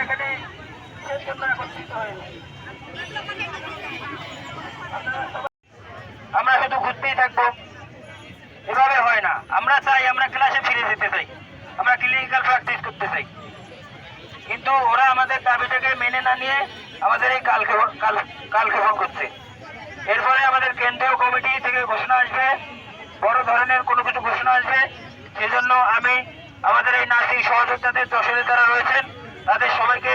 এখানে কিসের জন্য একত্রিত হয়েছি আমরা শুধু ঘুরতেই থাকব। এভাবে হয় না। আমরা চাই আমরা ক্লাসে ফিরে যেতে চাই। আমরা ক্লিনিক্যাল প্র্যাকটিস করতে চাই। কিন্তু ওরা আমাদের দাবিটাকে মেনে না নিয়ে আমাদের এই কালক্ষেপণ কাল কালক্ষেপণ করছে। এরপরে আমাদের কেন্দ্রীয় কমিটি থেকে ঘোষণা আসবে। বড় ধরনের কোনো কিছু ঘোষণা আসবে। সেজন্য আমি আমাদের এই নার্সিং সহযোগিতাদের যশোরে যারা রয়েছেন, তাদের সবাইকে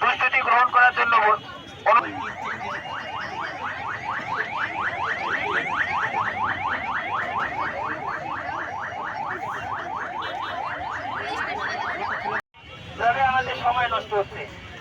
প্রস্তুতি গ্রহণ করার জন্য আমাদের সময় নষ্ট হচ্ছে।